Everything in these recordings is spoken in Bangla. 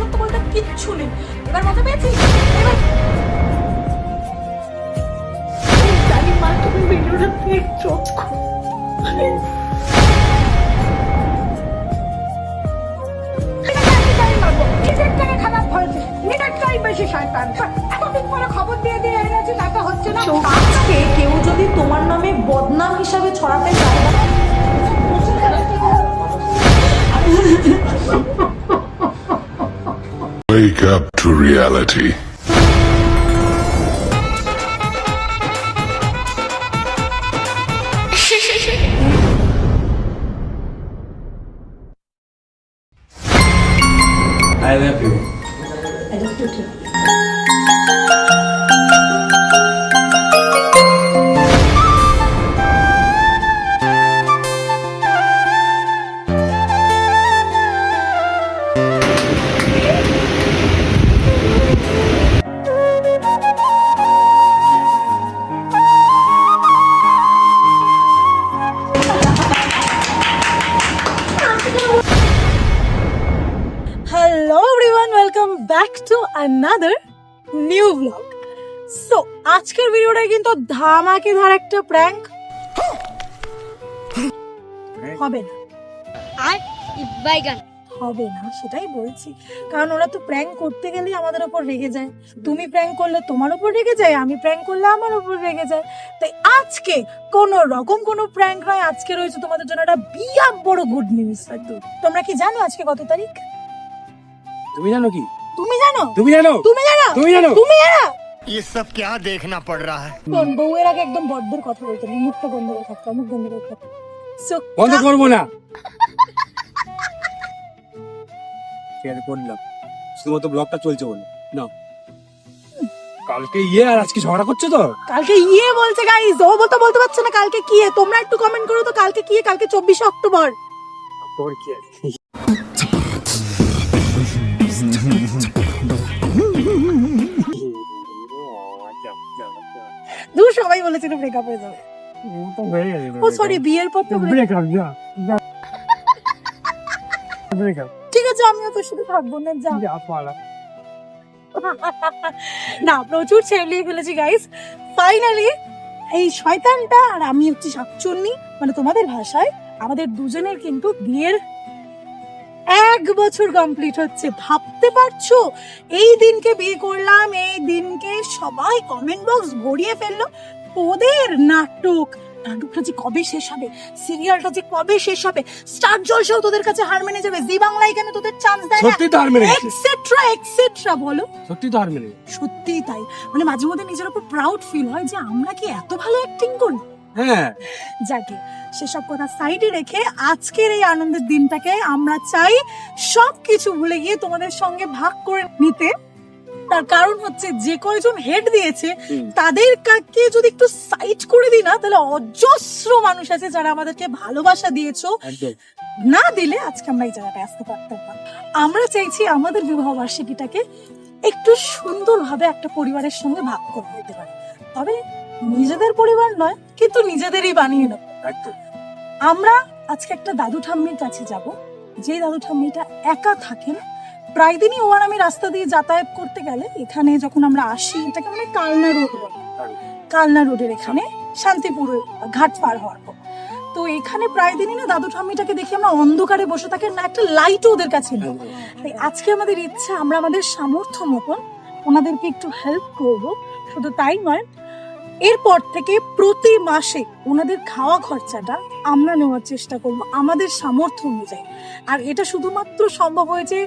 সত্য বলতে কিচ্ছু নেই। এবার মজা এবার জানি মা তুমি ভিডিওটা দেখছ পরে খবর দিয়ে দিয়ে হচ্ছে না আজকে কেউ যদি তোমার নামে বদনাম হিসাবে ছড়াতে চায় up to reality. Welcome back to another new blog so আজকের ভিডিওটা কিন্তু ধামাকেদার একটা প্র্যাঙ্ক হবে না। আর বাইগান হবে না সেটাই বলছি। কারণ ওরা তো প্র্যাঙ্ক করতে গেলেই আমাদের ওপর রেগে যায়। তুমি প্র্যাঙ্ক করলে তোমার ওপর রেগে যায় আমি প্র্যাঙ্ক করলে আমার ওপর রেগে যায়। তাই আজকে কোন রকম কোনো প্র্যাঙ্ক নয়। আজকে রয়েছে তোমাদের জন্য একটা বিরাট বড় গুড নিউজ তোমরা কি জানো আজকে কত তারিখ? তুমি জানো কি তুমি জানো তুমি জানো তুমি জানো তুমি জানো তুমি জানো ये सब क्या देखना पड़ रहा है কোন বউয়ের আগে একদম বড্ডর কথা বলতে নেই মুখটা বন্ধ করে থাকতে হয়, মুখ বন্ধ করে থাকতে হয়। So, বন্ধ কা- করবো না ঠিক আছে করলাম শুধুমাত্র ব্লগটা চলছে বলে না কালকে ইয়ে আর আজকে ঝগড়া করছো তো কালকে ইয়ে বলছে গাইস ও বলতে বলতে পারছে না কালকে কি তোমরা একটু কমেন্ট করো তো কালকে কি কালকে চব্বিশে অক্টোবর তোর কি সবাই বলেছিল ব্রেকআপ হয়ে যাবে। ও সরি বিয়ের পর তো ব্রেকআপ যা ব্রেকআপ ঠিক আছে আমিও তোর সাথে থাকব না যা। যা পালা। না প্রচুর ছেড়ে ফেলেছি গাইস ফাইনালি এই শয়তানটা আর আমি হচ্ছে শাকচুন্নি। মানে তোমাদের ভাষায় আমাদের দুজনের কিন্তু বিয়ের এক বছর কমপ্লিট হচ্ছে। ভাবতে পারছ? এই দিনকে বিয়ে করলাম এই দিনকে সবাই কমেন্ট বক্স ভরিয়ে ফেলল। তোদের নাটক নাটকটা যে কবে শেষ হবে? সিরিয়ালটা যে কবে শেষ হবে? স্টার জলসাও তোদের কাছে হার মেনে যাবে। জি বাংলায় কেন তোদের চান্স দেয় সত্যি তো হার মেনে এক্সেট্রা এক্সেট্রা বলো। সত্যি তো হার মেনে গেছে। সত্যিই তাই। মানে মাঝে মধ্যে নিজের উপর প্রাউড ফিল হয় যে আমরা কি এত ভালো অ্যাক্টিং করি? হ্যাঁ। যাকে সেসব কথা সাইডে রেখে আজকের এই আনন্দের দিনটাকে আমরা চাই সব কিছু ভুলে গিয়ে তোমাদের সঙ্গে ভাগ করে নিতে। তার কারণ হচ্ছে যে কয়জন হেড দিয়েছে তাদের কাকে যদি একটু সাইড করে দিই না তাহলে অজস্র মানুষ আছে যারা আমাদেরকে ভালোবাসা দিয়েছ। না দিলে আজকে আমরা এই জায়গাটায় আসতে পারতাম না। আমরা চাইছি আমাদের বিবাহ বার্ষিকীটাকে একটু সুন্দরভাবে একটা পরিবারের সঙ্গে ভাগ করে দিতে পারি। তবে নিজেদের পরিবার নয় কিন্তু নিজেদেরই বানিয়ে নেব। আমরা আজকে একটা দাদু ঠাম্মির কাছে যাব। যে দাদু ঠাম্মিটা একা থাকেন প্রায় দিনই ও আর আমি রাস্তা দিয়ে যাতায়াত করতে গেলে এখানে যখন আমরা আসি এটাকে মানে কালনা রোড কালনা রোডের এখানে শান্তিপুর ঘাট পার হওয়ার পর। তো এখানে প্রায় দিনই না দাদু ঠাম্মিটাকে দেখি আমরা অন্ধকারে বসে থাকি না একটা লাইটও ওদের কাছে নেই। তাই আজকে আমাদের ইচ্ছা আমরা আমাদের সামর্থ্য মতন ওনাদেরকে একটু হেল্প করব। শুধু তাই নয় এরপর থেকে প্রতি মাসে ওনাদের খাওয়া খরচাটা আমরা নেওয়ার চেষ্টা করব আমাদের সামর্থ্য অনুযায়ী। আর এটা শুধুমাত্র সম্ভব হয়েছে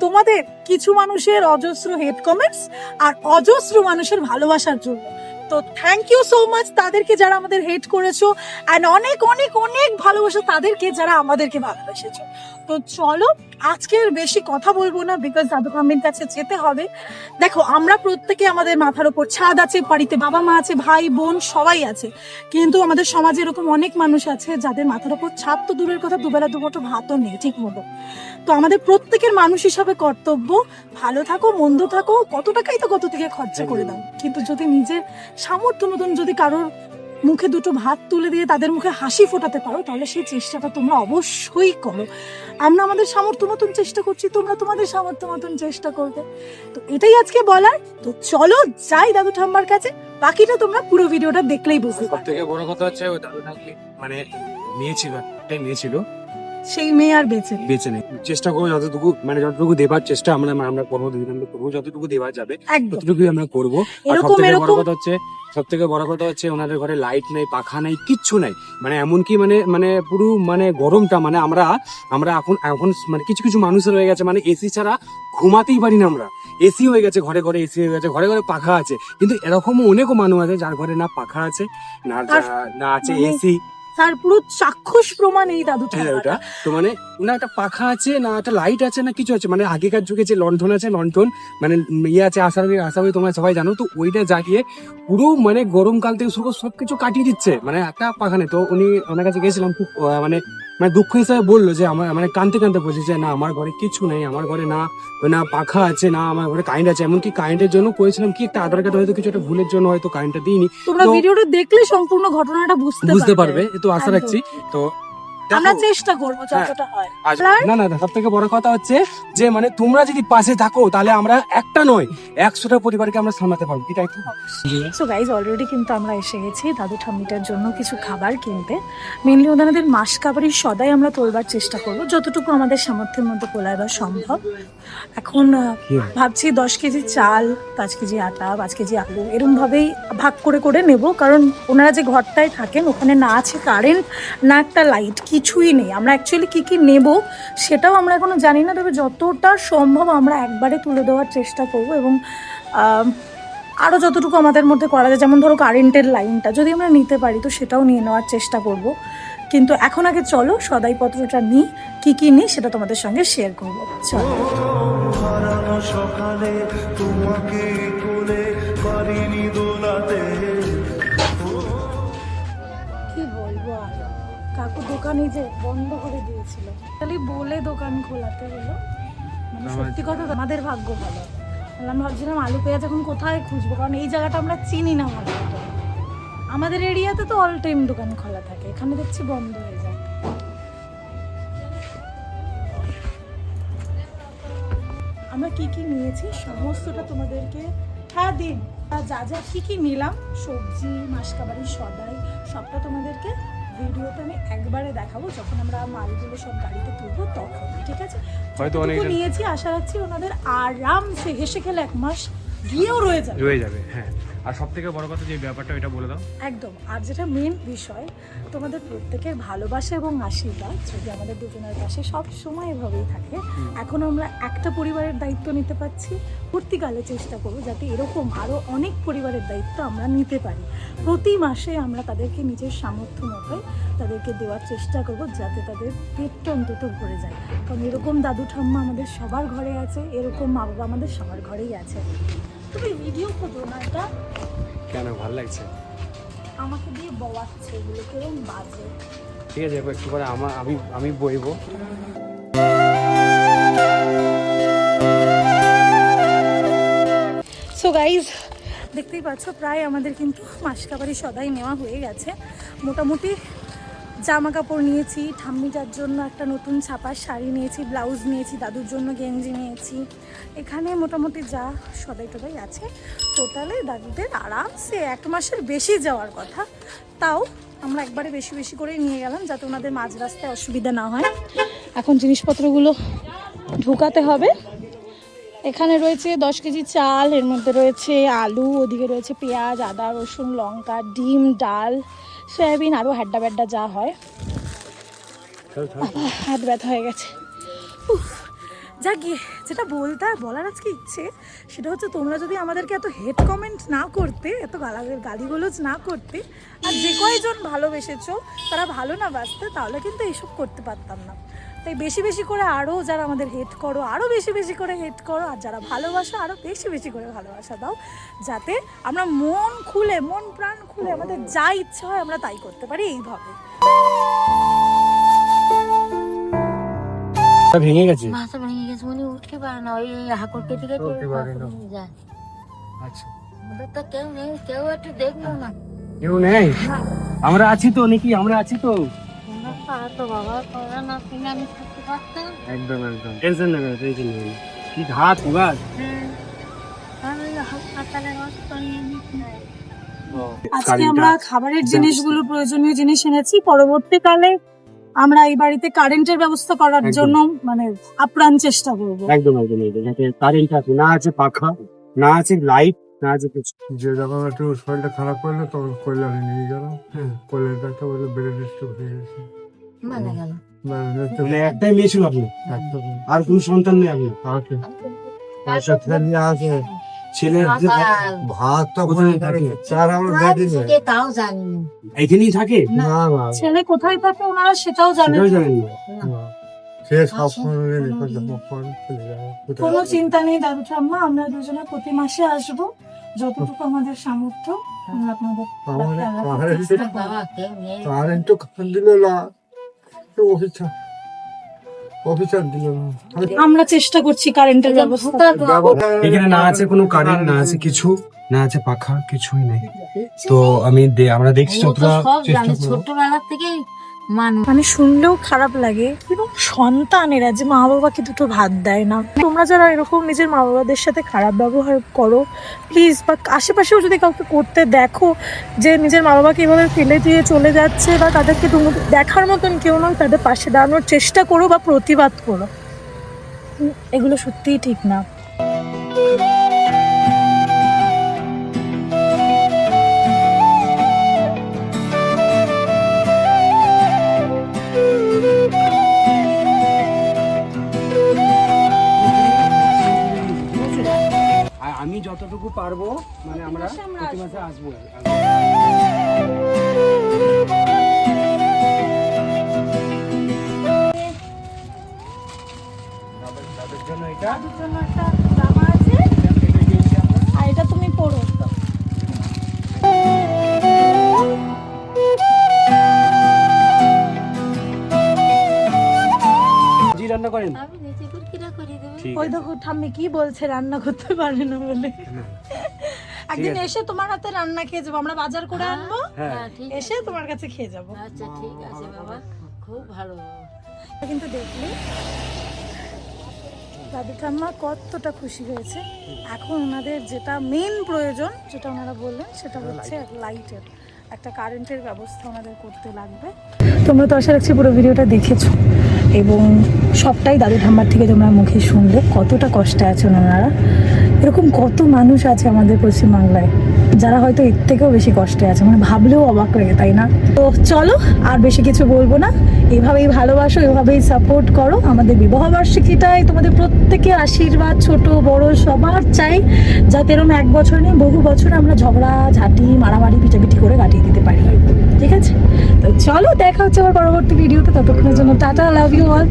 তোমাদের কিছু মানুষের অজস্র হেড কমেন্টস আর অজস্র মানুষের ভালোবাসার জন্য। তো থ্যাংক ইউ সো মাচ তাদেরকে যারা আমাদের হেড করেছ অ্যান্ড অনেক অনেক অনেক ভালোবাসা তাদেরকে যারা আমাদেরকে ভালোবেসেছো। তো চলো আজকের বেশি কথা বলব না বিকজ দাদু মামির কাছে যেতে হবে। দেখো, আমরা প্রত্যেকে আমাদের মাথার উপর ছাদ আছে, বাড়িতে বাবা মা আছে, ভাই, বোন, সবাই আছে। কিন্তু আমাদের সমাজে এরকম অনেক মানুষ আছে, যাদের মাথার উপর ছাদ তো দূরের কথা, দুবেলা, দুমুঠো ভাতও নেই, ঠিক মতো। তো আমাদের প্রত্যেকের মানুষ হিসাবে কর্তব্য, ভালো থাকো, মন্দ থাকো, কত টাকাই তো কত থেকে খরচা করে দাও। কিন্তু যদি নিজের সামর্থ্য মতন যদি কারোর মুখে দুটো ভাত তুলে দিয়ে তাদের মুখে হাসি ফোটাতে পারো তাহলে সেই চেষ্টাটা তোমরা অবশ্যই করো। আমরা আমাদের সামর্থ্য মতন চেষ্টা করছি তোমরা তোমাদের সামর্থ্য মতন চেষ্টা করবে। তো এটাই আজকে বলার। তো চলো যাই দাদু ঠাম্মার কাছে বাকিটা তোমরা পুরো ভিডিওটা দেখলেই বুঝতে পারবে। সবথেকে বড় কথা হচ্ছে ওই দাদু নাকি মানে মেয়ে ছিল একটাই মেয়ে ছিল সেই মেয়ে আর বেঁচে নেই। বেঁচে নেই। চেষ্টা করব যতটুকু মানে যতটুকু দেবার চেষ্টা আমরা আমরা করব দুজনে করব যতটুকু দেওয়া যাবে ততটুকুই আমরা করব। আর সব থেকে বড় কথা হচ্ছে সব থেকে বড় কথা হচ্ছে ওনাদের ঘরে লাইট নেই পাখা নেই কিচ্ছু নাই। মানে এমনকি মানে মানে পুরো মানে গরমটা মানে আমরা আমরা এখন এখন মানে কিছু কিছু মানুষের হয়ে গেছে মানে এসি ছাড়া ঘুমাতেই পারি না আমরা। এসি হয়ে গেছে ঘরে ঘরে এসি হয়ে গেছে ঘরে ঘরে পাখা আছে। কিন্তু এরকমও অনেকও মানুষ আছে যার ঘরে না পাখা আছে না না আছে মানে এসি তার পুরো চাক্ষুষ প্রমাণ এই দাদু হ্যাঁ, ওটা তো মানে না একটা পাখা আছে না একটা লাইট আছে না কিছু আছে মানে আগেকার যুগে যে আছে মানে ইয়ে আছে আশাবি আশাবি তোমরা সবাই জানো তো ওইটা পুরো মানে গরমকাল থেকে শুরু করে সবকিছু কাটিয়ে দিচ্ছে মানে একটা পাখা নেই। তো উনি ওনার কাছে গেছিলাম খুব মানে মানে দুঃখ হিসাবে বলল যে আমার মানে কানতে কানতে বলছে যে না আমার ঘরে কিছু নেই আমার ঘরে না না পাখা আছে না আমার ঘরে কারেন্ট আছে এমনকি কারেন্টের জন্য করেছিলাম কি একটা আধার কার্ড হয়তো কিছু একটা ভুলের জন্য হয়তো কারেন্টটা দিইনি। তোমরা ভিডিওটা দেখলে সম্পূর্ণ ঘটনাটা বুঝতে বুঝতে পারবে। তো আশা রাখছি তো আমরা চেষ্টা করব যতটা হয়। না না সব থেকে বড় কথা হচ্ছে যে মানে তোমরা যদি পাশে থাকো তাহলে আমরা একটা নয় একশোটা পরিবারকে আমরা সামলাতে পারব কি তাই তো? সো গাইজ অলরেডি কিন্তু আমরা এসে গেছি দাদু ঠাম্মিটার জন্য কিছু খাবার কিনতে। মেনলি ওনাদের মাস খাবারই সদাই আমরা তোলবার চেষ্টা করব যতটুকু আমাদের সামর্থ্যের মধ্যে তোলা এবার সম্ভব। এখন ভাবছি দশ কেজি চাল পাঁচ কেজি আটা পাঁচ কেজি আলু এরম ভাবেই ভাগ করে করে নেব কারণ ওনারা যে ঘরটায় থাকেন ওখানে না আছে কারেন্ট না একটা লাইট কিছুই নেই। আমরা অ্যাকচুয়ালি কী কী নেব সেটাও আমরা এখনও জানি না। তবে যতটা সম্ভব আমরা একবারে তুলে দেওয়ার চেষ্টা করব এবং আরও যতটুকু আমাদের মধ্যে করা যায়, যেমন ধরো কারেন্টের লাইনটা যদি আমরা নিতে পারি তো সেটাও নিয়ে নেওয়ার চেষ্টা করব। কিন্তু এখন আগে চলো, সদাইপত্রটা নিই, কী কী নিই সেটা তোমাদের সঙ্গে শেয়ার করব। চলো। সকালে তোমাকে কাকু দোকানে যে বন্ধ করে দিয়েছিল। খালি বলে দোকান খোলাতে হলো। মানে সত্যি কথা আমাদের ভাগ্য ভালো। আমি ভাবছিলাম আলু পেঁয়াজ এখন কোথায় খুঁজবো? কারণ এই জায়গাটা আমরা চিনি না ভালো। আমাদের এরিয়াতে তো অল টাইম দোকান খোলা থাকে। এখানে দেখছি বন্ধ হয়ে যায়। আমরা কি কি নিয়েছি? সমস্তটা তোমাদেরকে হ্যাঁ দিন। যা যা কি কি নিলাম সবজি মাসকাবারি সদাই সবটা তোমাদেরকে ভিডিওতে আমি একবারে দেখাবো যখন আমরা মালগুলো সব গাড়িতে তুলবো তখন ঠিক আছে? হয়তো অনেক নিয়েছি আশা রাখছি ওনাদের আরামসে হেসে খেলে এক মাস গিয়েও রয়ে যাবে। রয়ে যাবে হ্যাঁ। আর সব থেকে বড় কথা যে ব্যাপারটা এটা বলে দাও। একদম। আর যেটা মেন বিষয় তোমাদের প্রত্যেকের ভালোবাসা এবং আশীর্বাদ যদি আমাদের দুজনের পাশে সব সময় এভাবেই থাকে এখন আমরা একটা পরিবারের দায়িত্ব নিতে পারছি। পরবর্তীকালে চেষ্টা করব যাতে এরকম আরও অনেক পরিবারের দায়িত্ব আমরা নিতে পারি। প্রতি মাসে আমরা তাদেরকে নিজের সামর্থ্য মতো তাদেরকে দেওয়ার চেষ্টা করব যাতে তাদের পেটটা অন্তত ভরে যায়। কারণ এরকম দাদু ঠাম্মা আমাদের সবার ঘরে আছে এরকম মা বাবা আমাদের সবার ঘরেই আছে। তুমি ভিডিও করো না এটা। কেন? ভালো লাগছে। আমাকে দিয়ে বওয়াচ্ছে এগুলো কেরম বাজে। ঠিক আছে একটু করে আমার আমি আমি বইবো। সো গাইজ দেখতেই পাচ্ছ প্রায় আমাদের কিন্তু মাস মাসকাবারি সদাই নেওয়া হয়ে গেছে। মোটামুটি জামা কাপড় নিয়েছি, ঠাম্মিটার জন্য একটা নতুন ছাপার শাড়ি নিয়েছি, ব্লাউজ নিয়েছি, দাদুর জন্য গেঞ্জি নিয়েছি। এখানে মোটামুটি যা সদাই টদাই আছে, টোটালে দাদুদের আরামসে এক মাসের বেশি যাওয়ার কথা। তাও আমরা একবারে বেশি বেশি করেই নিয়ে গেলাম যাতে ওনাদের মাঝ রাস্তায় অসুবিধা না হয়। এখন জিনিসপত্রগুলো ঢুকাতে হবে। এখানে রয়েছে দশ কেজি চাল এর মধ্যে রয়েছে আলু ওদিকে রয়েছে পেঁয়াজ আদা রসুন লঙ্কা ডিম ডাল সয়াবিন আরও হ্যাড্ডা ব্যাড্ডা যা হয়। হাত ব্যথা হয়ে গেছে। যা গিয়ে যেটা বলতে আর বলার আজকে ইচ্ছে সেটা হচ্ছে তোমরা যদি আমাদেরকে এত হেড কমেন্ট না করতে এত গালাগের গালিগুলোজ না করতে আর যে কয়জন ভালোবেসেছো তারা ভালো না বাঁচতে তাহলে কিন্তু এইসব করতে পারতাম না। তাই বেশি বেশি করে আরও যারা আমাদের হেট করো আরও বেশি বেশি করে হেট করো আর যারা ভালোবাসো আরও বেশি বেশি করে ভালোবাসা দাও যাতে আমরা মন খুলে মন প্রাণ খুলে আমাদের যা ইচ্ছা হয় আমরা তাই করতে পারি এইভাবে। ভেঙে গেছে? মাথা ভেঙে গেছে মানে উঠতে পারে না ওই হাঁকুর কেটে কেটে উঠতে পারে না। ভেঙে যায়। আচ্ছা। আমাদের তো কেউ নেই কেউ একটু দেখল না। কেউ নেই? আমরা আছি তো নাকি আমরা আছি তো? একদম একদম। টেনশন নেবে না টেনশন নেবে না কি ঘাত হ্যাঁ। আজকে আমরা খাবারের জিনিসগুলো প্রয়োজনীয় জিনিস এনেছি। পরবর্তীকালে আমরা এই বাড়িতে কারেন্টের ব্যবস্থা করার জন্য মানে আপ্রাণ চেষ্টা করব। একদম একদম একদম। যাতে কারেন্ট আছে না আছে পাখা না আছে লাইট না আছে কিছু। যে যখন একটু শরীরটা খারাপ করল তখন কল্যাণে নিয়ে গেল। কল্যাণ ডাক্তার বলল ব্রেন স্ট্রোক হয়ে গেছে। মানে গেল। একটাই মেয়ে ছিল আপনি। আর কোনো সন্তান নেই আপনি। ছেলের ভাত তাও জানি। থাকে? ছেলে কোথায় থাকে ওনারা সেটাও জানেন না। কোথায় কোনো চিন্তা নেই দাদু ঠাম্মা আমরা দুজনে প্রতি মাসে আসব। যতটুকু আমাদের সামর্থ্য আপনাদের আমরা চেষ্টা করছি কারেন্টের ব্যবস্থা। এখানে না আছে কোনো কারেন্ট না আছে কিছু না আছে পাখা কিছুই নেই। তো আমি আমরা দেখছি ছোটবেলা থেকেই মানুষ। মানে শুনলেও খারাপ লাগে এবং সন্তানেরা যে মা বাবাকে দুটো ভাত দেয় না। তোমরা যারা এরকম নিজের মা বাবাদের সাথে খারাপ ব্যবহার করো প্লিজ বা আশেপাশেও যদি কাউকে করতে দেখো যে নিজের মা বাবাকে এভাবে ফেলে দিয়ে চলে যাচ্ছে বা তাদেরকে তুমি দেখার মতন কেউ নয়, তাদের পাশে দাঁড়ানোর চেষ্টা করো বা প্রতিবাদ করো। এগুলো সত্যিই ঠিক না। পারব মানে আমরা প্রতি মাসে আসব। তাদের জন্য এটা তাদের জন্য একটা জামা আছে। আর এটা তুমি পরো। রান্না করেন। আমি নিজে করে কিরা করে দেবে ওই দেখো ঠাম্মি কি বলছে রান্না করতে পারে না বলে। একদিন এসে তোমার হাতে রান্না খেয়ে যাব আমরা বাজার করে আনব হ্যাঁ। হ্যাঁ এসে তোমার কাছে খেয়ে যাব। আচ্ছা ঠিক আছে বাবা খুব ভালো। কিন্তু দেখলি দাদু ঠাম্মা কতটা খুশি হয়েছে। এখন ওনাদের যেটা মেন প্রয়োজন যেটা ওনারা বললেন সেটা হচ্ছে লাইটের একটা কারেন্টের ব্যবস্থা ওনাদের করতে লাগবে। তোমরা তো আশা রাখছি পুরো ভিডিওটা দেখেছ। এবং সবটাই দাদু ঠাম্মার থেকে তোমরা মুখে শুনলে, কতটা কষ্টে আছেন ওনারা। এরকম কত মানুষ আছে আমাদের পশ্চিমবাংলায়, যারা হয়তো এর থেকেও বেশি কষ্টে আছে মানে ভাবলেও অবাক লাগে, তাই না? তো চলো, আর বেশি কিছু বলব না। এভাবেই ভালোবাসো, এভাবেই সাপোর্ট করো। আমাদের বিবাহ বার্ষিকীটাই তোমাদের প্রত্যেকের আশীর্বাদ, ছোট, বড়, সবার চাই। যাতে এরকম এক বছর নেই, বহু বছর আমরা ঝগড়া, ঝাঁটি, মারামারি, পিটাপিটি করে কাটিয়ে দিতে পারি। ঠিক আছে? তো চলো, দেখা হচ্ছে আমার পরবর্তী ভিডিওতে ততক্ষণের জন্য টাটা লাভ ইউ অল